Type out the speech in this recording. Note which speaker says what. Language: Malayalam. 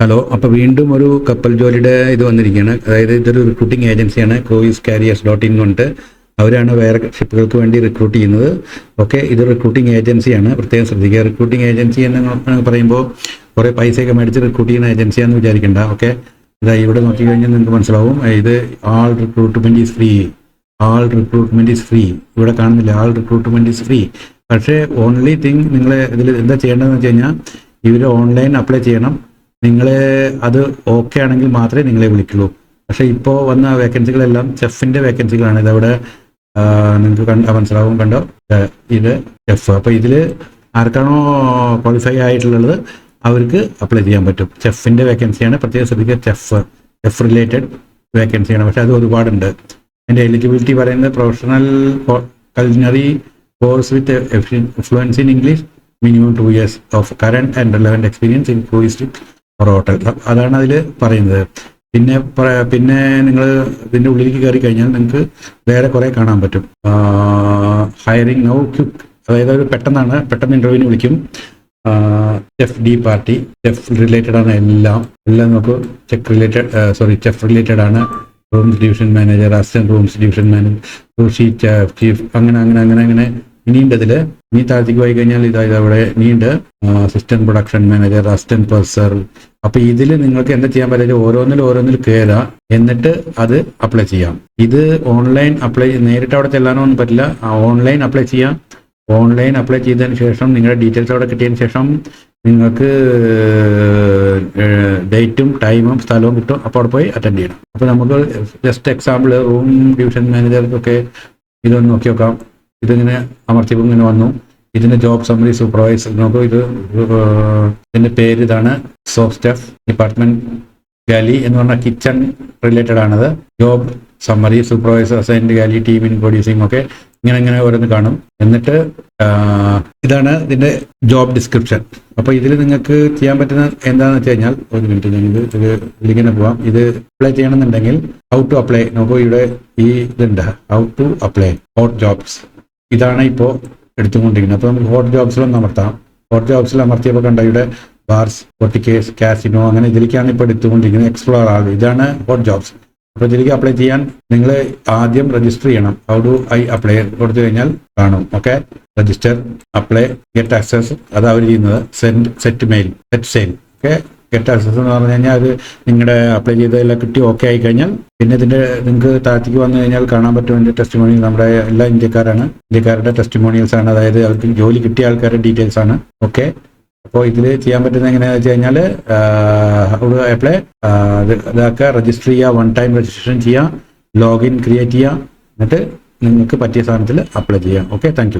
Speaker 1: ഹലോ അപ്പോൾ വീണ്ടും ഒരു കപ്പൽ ജോലിയുടെ ഇത് വന്നിരിക്കുകയാണ്. അതായത് ഇതൊരു റിക്രൂട്ടിംഗ് ഏജൻസിയാണ് ക്രൂയിസ് കാരിയേഴ്സ് ഡോട്ട് ഇൻ കൊണ്ട്. അവരാണ് വേറെ ഷിപ്പുകൾക്ക് വേണ്ടി റിക്രൂട്ട് ചെയ്യുന്നത്. ഓക്കെ ഇത് റിക്രൂട്ടിംഗ് ഏജൻസിയാണ് പ്രത്യേകം ശ്രദ്ധിക്കുക. റിക്രൂട്ടിംഗ് ഏജൻസി എന്ന് പറയുമ്പോൾ കുറേ പൈസയൊക്കെ മേടിച്ച് റിക്രൂട്ട് ചെയ്യുന്ന ഏജൻസിയാന്ന് വിചാരിക്കേണ്ട. ഓക്കെ ഇതാ ഇവിടെ നോക്കിക്കഴിഞ്ഞാൽ നിങ്ങൾക്ക് മനസ്സിലാവും. ഇത് all recruitment is free all recruitment is free ഇവിടെ കാണുന്നില്ല. ആൾ റിക്രൂട്ട്മെന്റ് ഈസ് ഫ്രീ പക്ഷേ ഓൺലി തിങ് നിങ്ങൾ ഇതിൽ എന്താ ചെയ്യേണ്ടതെന്ന് വെച്ച് കഴിഞ്ഞാൽ ഇവർ ഓൺലൈൻ അപ്ലൈ ചെയ്യണം. നിങ്ങൾ അത് ഓക്കെ ആണെങ്കിൽ മാത്രമേ നിങ്ങളെ വിളിക്കുള്ളൂ. പക്ഷേ ഇപ്പോൾ വന്ന വേക്കൻസികളെല്ലാം ചെഫിന്റെ വേക്കൻസികളാണ് ഇതവിടെ നിങ്ങൾക്ക് കണ്ട മനസ്സിലാവും കണ്ടോ? ഇത് ചെഫ് അപ്പോൾ ഇതിൽ ആർക്കാണോ ക്വാളിഫൈ ആയിട്ടുള്ളത് അവർക്ക് അപ്ലൈ ചെയ്യാൻ പറ്റും. ചെഫിന്റെ വേക്കൻസിയാണ് പ്രത്യേകം ശ്രദ്ധിക്കുക ചെഫ് ചെഫ് റിലേറ്റഡ് വേക്കൻസിയാണ് പക്ഷേ അത് ഒരുപാടുണ്ട്. എന്റെ എലിജിബിലിറ്റി പറയുന്നത് professional culinary course with fluency in English minimum two years of current and relevant experience in tourist hotel അതാണ് അതിൽ പറയുന്നത്. പിന്നെ പിന്നെ നിങ്ങൾ ഇതിന്റെ ഉള്ളിലേക്ക് കയറി കഴിഞ്ഞാൽ നിങ്ങൾക്ക് വേറെ കുറേ കാണാൻ പറ്റും. ഹയറിംഗ് നോ ക്യുക്ക് അതായത് അവർ പെട്ടെന്നാണ് പെട്ടെന്ന് ഇന്റർവ്യൂവിന് വിളിക്കും. Chef de partie chef related ആണ് എല്ലാം. എല്ലാം നമുക്ക് check related sorry chef related ആണ്. Rooms division manager assistant rooms division manager റൂഷി chef chief അങ്ങനെ അങ്ങനെ അങ്ങനെ അങ്ങനെ ഇനിയുണ്ട് ഇതിൽ നീ താഴത്തേക്ക് പോയി കഴിഞ്ഞാൽ ഇതായത് അവിടെ നീണ്ട് assistant production manager assistant professor അപ്പൊ ഇതിൽ നിങ്ങൾക്ക് എന്താ ചെയ്യാൻ പറ്റില്ല? ഓരോന്നിൽ ഓരോന്നിൽ കയറുക എന്നിട്ട് അത് അപ്ലൈ ചെയ്യാം. ഇത് ഓൺലൈൻ അപ്ലൈ നേരിട്ട് അവിടെ ചെല്ലാനോ ഒന്നും പറ്റില്ല. ഓൺലൈൻ അപ്ലൈ ചെയ്യാം. ഓൺലൈൻ അപ്ലൈ ചെയ്തതിന് ശേഷം നിങ്ങളുടെ ഡീറ്റെയിൽസ് അവിടെ കിട്ടിയതിന് ശേഷം നിങ്ങൾക്ക് ഡേറ്റും ടൈമും സ്ഥലവും കിട്ടും. അപ്പോൾ അവിടെ പോയി അറ്റൻഡ് ചെയ്യണം. അപ്പോൾ നമുക്ക് ജസ്റ്റ് എക്സാമ്പിൾ റൂം ഡിവിഷൻ മാനേജർക്കൊക്കെ ഇതൊന്ന് നോക്കി നോക്കാം. ഇതിങ്ങനെ അമർത്തിയപ്പോൾ ഇങ്ങനെ വന്നു. ഇതിന്റെ ജോബ് സമ്മറി സൂപ്പർവൈസർ നോക്കൂ. ഇത് ഇതിന്റെ പേര് ഇതാണ് സോഫ് സ്റ്റഫ് ഡിപ്പാർട്ട്മെന്റ് ഗാലി എന്ന് പറഞ്ഞാൽ കിച്ചൺ റിലേറ്റഡ് ആണത്. Job summary supervisor assigned galley team in producing ഒക്കെ ഇങ്ങനെ ഇങ്ങനെ ഓരോന്ന് കാണും. എന്നിട്ട് ഇതാണ് ഇതിന്റെ ജോബ് ഡിസ്ക്രിപ്ഷൻ അപ്പൊ ഇതിൽ നിങ്ങൾക്ക് ചെയ്യാൻ പറ്റുന്ന എന്താണെന്ന് വെച്ച് കഴിഞ്ഞാൽ ഒരു മിനിറ്റ് ഞാൻ ഇത് ഇതിങ്ങനെ പോവാം. ഇത് അപ്ലൈ ചെയ്യണമെന്നുണ്ടെങ്കിൽ ഹൗ ടു അപ്ലൈ നോക്കൂ ഇവിടെ ഈ ഇതുണ്ട്. How to apply for jobs ഇതാണ് ഇപ്പോൾ എടുത്തുകൊണ്ടിരിക്കുന്നത്. അപ്പോൾ നമുക്ക് ഹോട്ട് ജോബ്സിലും അമർത്താം ഹോട്ട് ജോബ്സിൽ അമർത്തിയപ്പോൾ കണ്ട ഇവിടെ ബാർസ് പൊട്ടിക്കേസ് കാസിനോ അങ്ങനെ ഇതിലേക്കാണ് ഇപ്പോൾ എടുത്തുകൊണ്ടിരിക്കുന്നത്. എക്സ്പ്ലോർ ആകും. ഇതാണ് ഹോട്ട് ജോബ്സ് അപ്പോൾ ഇതിലേക്ക് അപ്ലൈ ചെയ്യാൻ നിങ്ങൾ ആദ്യം രജിസ്റ്റർ ചെയ്യണം. ഹൗ ഡു ഐ അപ്ലൈ കൊടുത്തു കഴിഞ്ഞാൽ കാണും. Okay register apply get access അത് അവർ ചെയ്യുന്നത്. Send set mail set sale okay get access എന്ന് പറഞ്ഞു കഴിഞ്ഞാൽ അത് നിങ്ങളുടെ അപ്ലൈ ചെയ്തതെല്ലാം കിട്ടി ഓക്കെ ആയി കഴിഞ്ഞാൽ പിന്നെ ഇതിന്റെ നിങ്ങൾക്ക് താഴത്തേക്ക് വന്നു കഴിഞ്ഞാൽ കാണാൻ പറ്റും ഇതിന്റെ ടെസ്റ്റിമോണി നമ്മുടെ എല്ലാ ഇന്ത്യക്കാരാണ്. ഇന്ത്യക്കാരുടെ ടെസ്റ്റിമോണിയൽസ് ആണ് അതായത് അവർക്ക് ജോലി കിട്ടിയ ആൾക്കാരുടെ ഡീറ്റെയിൽസ് ആണ്. ഓക്കെ അപ്പോൾ ഇതിൽ ചെയ്യാൻ പറ്റുന്ന എങ്ങനെയാണെന്ന് വെച്ച് കഴിഞ്ഞാൽ അപ്ലൈ ഇതാക്കുക രജിസ്റ്റർ ചെയ്യുക വൺ ടൈം രജിസ്ട്രേഷൻ ചെയ്യുക ലോഗിൻ ക്രിയേറ്റ് ചെയ്യുക എന്നിട്ട് നിങ്ങൾക്ക് പറ്റിയ സാധനത്തിൽ അപ്ലൈ ചെയ്യാം ഓക്കെ താങ്ക്